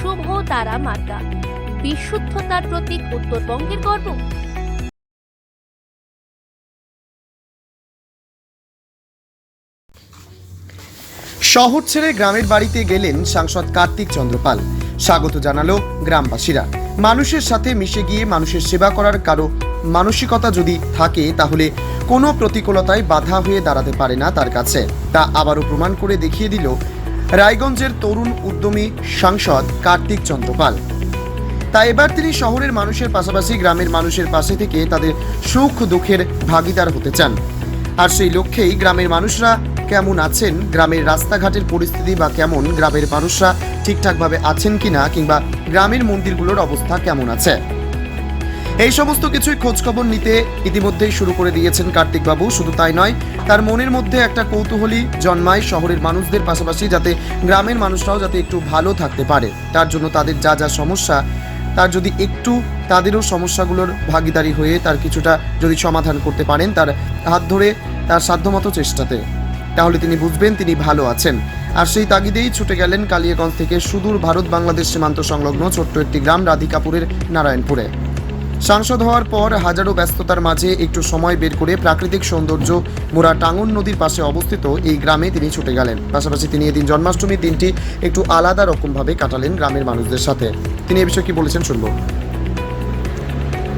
শুভ তারা মার্কা বিশুদ্ধতার প্রতীক উত্তরবঙ্গের গর্ব। শহর ছেড়ে গ্রামের বাড়িতে গেলেন সাংসদ কার্তিক চন্দ্রপাল। স্বাগত জানালো গ্রামবাসীরা। মানুষের সাথে মিশে গিয়ে মানুষের সেবা করার কারও মানসিকতা যদি থাকে, তাহলে কোনো প্রতিকূলতায় বাধা হয়ে দাঁড়াতে পারে না তার কাছে। তা আবারও প্রমাণ করে দেখিয়ে দিল রায়গঞ্জের তরুণ উদ্যমী সাংসদ কার্তিক চন্দ্রপাল তা এবার তিনি শহরের মানুষের পাশাপাশি গ্রামের মানুষের পাশে থেকে তাদের সুখ দুঃখের ভাগিদার হতে চান। আর সেই লক্ষ্যেই গ্রামের মানুষরা কেমন আছেন, গ্রামের রাস্তাঘাটের পরিস্থিতি বা কেমন, গ্রামের মানুষরা ঠিকঠাকভাবে আছেন কিনা কিংবা গ্রামের মন্দিরগুলোর অবস্থা কেমন আছে? এই সমস্ত কিছুই খোঁজখবর নিতে ইতিমধ্যেই শুরু করে দিয়েছেন কার্তিকবাবু, শুধু তাই নয়, তার মনের মধ্যে একটা কৌতূহলী জন্মায় শহরের মানুষদের পাশাপাশি যাতে গ্রামের মানুষরাও যাতে একটু ভালো থাকতে পারে। তার জন্য তাদের যা যা সমস্যা, তার যদি একটু তাদেরও সমস্যাগুলোর ভাগিদারি হয়ে তার কিছুটা যদি সমাধান করতে পারেন তার হাত ধরে, তার সাধ্যমতো চেষ্টাতে, তাহলে তিনি বুঝবেন তিনি ভালো আছেন। আর সেই তাগিদেই ছুটে গেলেন কালিয়াগঞ্জ থেকে সুদূর ভারত বাংলাদেশ সীমান্ত সংলগ্ন ছোট্ট একটি গ্রাম, রাধিকাপুরের নারায়ণপুরে। সাংসদ হওয়ার পর হাজারো ব্যস্ততার মাঝে একটু সময় বের করে প্রাকৃতিক সৌন্দর্য মোরা টাঙ্গন নদীর পাশে অবস্থিত এই গ্রামে তিনি ছুটে গেলেন। পাশাপাশি তিনি এদিন জন্মাষ্টমীর দিনটি একটু আলাদা রকমভাবে কাটালেন গ্রামের মানুষদের সাথে। তিনি এ বিষয়ে কি বলেছেন শুনব।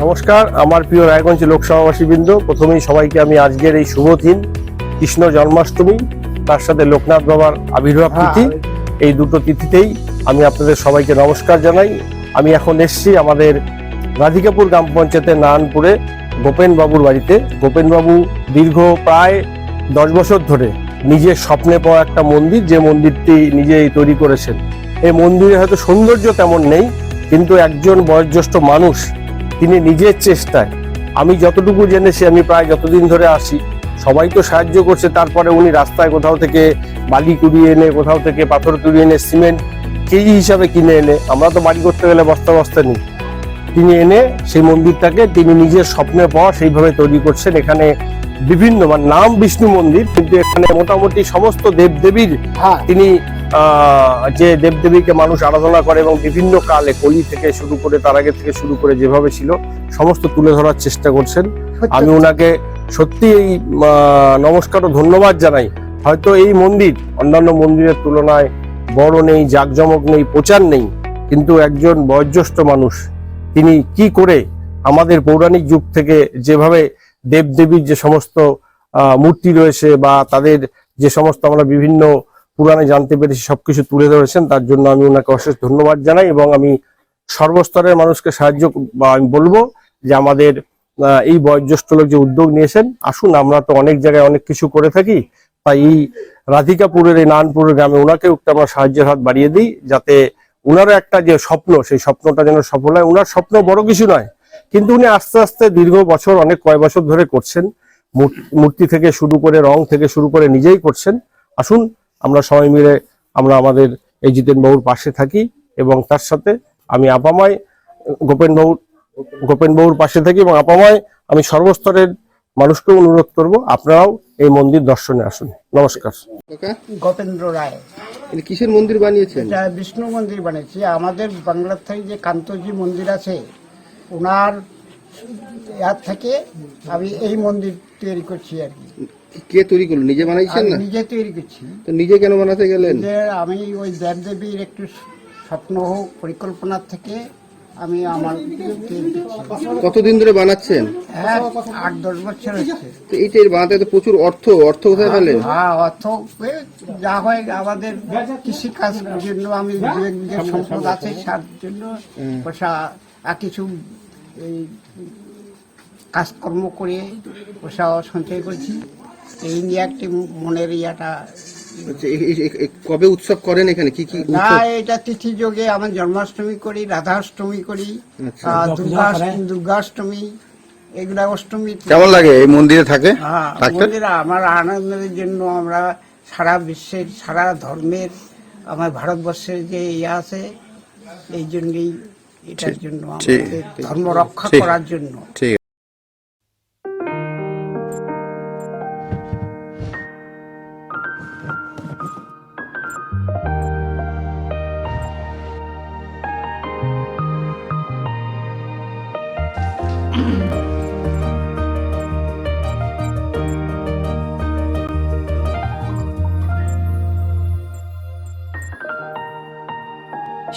নমস্কার আমার প্রিয় রায়গঞ্জ লোকসভাবাসীবৃন্দ প্রথমেই সবাইকে আমি আজকের এই শুভ দিন কৃষ্ণ জন্মাষ্টমী তার সাথে লোকনাথ বাবার আবির্ভাব তিথি এই দুটো তিথিতেই আমি আপনাদের সবাইকে নমস্কার জানাই। আমি এখন এসেছি আমাদের রাধিকাপুর গ্রাম পঞ্চায়েতের নারায়ণপুরে গোপেনবাবুর বাড়িতে। গোপেনবাবু দীর্ঘ প্রায় দশ বছর ধরে নিজের স্বপ্নে পাওয়া একটা মন্দির, যে মন্দিরটি নিজেই তৈরি করেছেন। এই মন্দিরে হয়তো সৌন্দর্য তেমন নেই, কিন্তু একজন বয়োজ্যেষ্ঠ মানুষ তিনি নিজের চেষ্টায়, আমি যতটুকু জেনেছি, আমি প্রায় যতদিন ধরে আসি, সবাই তো সাহায্য করছে, তারপরে উনি রাস্তায় কোথাও থেকে বালি কুড়িয়ে এনে, কোথাও থেকে পাথর কুড়িয়ে এনে, সিমেন্ট কেজি হিসাবে কিনে এনে, আমরা তো বাড়ি করতে গেলে বস্তা বস্তা নিই। তিনি এনে সেই মন্দিরটাকে তিনি নিজের স্বপ্নে পাওয়া সেইভাবে তৈরি করছেন। এখানে বিভিন্ন মানে নাম বিষ্ণু মন্দির কিন্তু এখানে মোটামুটি সমস্ত দেবদেবীর তিনি আহ, যে দেবদেবীকে মানুষ আরাধনা করে এবং বিভিন্ন কালে কলি থেকে শুরু করে তার আগে থেকে শুরু করে যেভাবে ছিল সমস্ত তুলে ধরার চেষ্টা করছেন। আমি ওনাকে সত্যি এই নমস্কার ও ধন্যবাদ জানাই। হয়তো এই মন্দির অন্যান্য মন্দিরের তুলনায় বড় নেই জাঁকজমক নেই প্রচার নেই কিন্তু একজন বয়োজ্যেষ্ঠ মানুষ তিনি কি করে আমাদের পৌরাণিক যুগ থেকে যেভাবে দেবদেবীর যে সমস্ত মূর্তি রয়েছে বা তাদের যে সমস্ত আমরা বিভিন্ন পুরাণে জানতে পেরেছি, সবকিছু তুলে ধরেছেন, তার জন্য আমি ওনাকে অশেষ ধন্যবাদ জানাই এবং আমি সর্বস্তরের মানুষকে সাহায্য বা আমি বলব যে আমাদের এই বয়োজ্যেষ্ঠ লোক যে উদ্যোগ নিয়েছেন, আসুন আমরা তো অনেক জায়গায় অনেক কিছু করে থাকি, তাই এই রাধিকাপুরের, এই নারায়ণপুরের গ্রামে ওনাকেও একটু আমরা সাহায্যের হাত বাড়িয়ে দিই, যাতে ওনারও একটা যে স্বপ্ন সেই স্বপ্নটা যেন সফল হয়। ওনার স্বপ্ন বড় কিছু নয় কিন্তু উনি আস্তে আস্তে দীর্ঘ বছর অনেক কয় বছর ধরে করছেন। মূর্তি থেকে শুরু করে রং থেকে শুরু করে নিজেই করছেন। আসুন আমরা সবাই মিলে আমরা আমাদের এই জিতেন বাবুর পাশে থাকি এবং তার সাথে আমি আপামায় গোপেন বাবুর গোপেন বাবুর পাশে থাকি এবং আপামায় আমি সর্বস্তরের মানুষকে অনুরোধ করব আপনারাও এই মন্দির দর্শনে আসুন। নমস্কার। গপেন্দ্র রায়। কিসের মন্দির বানিয়েছেন? এটা বিষ্ণু মন্দির বানিয়েছি। আমাদের বাংলার থেকে যে কান্তজি মন্দির আছে ওনার ইয়ার থেকে আমি এই মন্দির তৈরি করছি আর কি। কে তৈরি করল? নিজে বানাইছেন আমি না? নিজে তৈরি করছি। তো নিজে কেন বানাতে গেলেন? যে আমি ওই দেবদেবীর একটু স্বপ্ন হোক পরিকল্পনার থেকে আমি আমার কতদিন ধরে বানাচ্ছেন? হ্যাঁ আট দশ বছর হচ্ছে। তো এইটা এর বানাতে তো প্রচুর অর্থ অর্থ কোথায় পেলেন? হ্যাঁ অর্থ যা হয় আমাদের কৃষি কাজ জন্য আমি এক সম্পদ আছে তার জন্য পয়সা কিছু এই কাজকর্ম করে পয়সা সঞ্চয় করছি। এই নিয়ে একটি মনের ইয়াটা কবে উৎসব করেন এখানে? কি কি না এটা তিথি যোগে আমার জন্মাষ্টমী করি রাধাষ্টমী করি আচ্ছা। দুর্গা দুর্গাষ্টমী এগুলা অষ্টমী কেমন লাগে এই মন্দিরে থাকে? হ্যাঁ মন্দিরে আমার আনন্দের জন্য আমরা সারা বিশ্বের সারা ধর্মের আমার ভারতবর্ষের যে ইয়ে আছে এই জন্যই এটার জন্য আমাদের ধর্ম রক্ষা করার জন্য।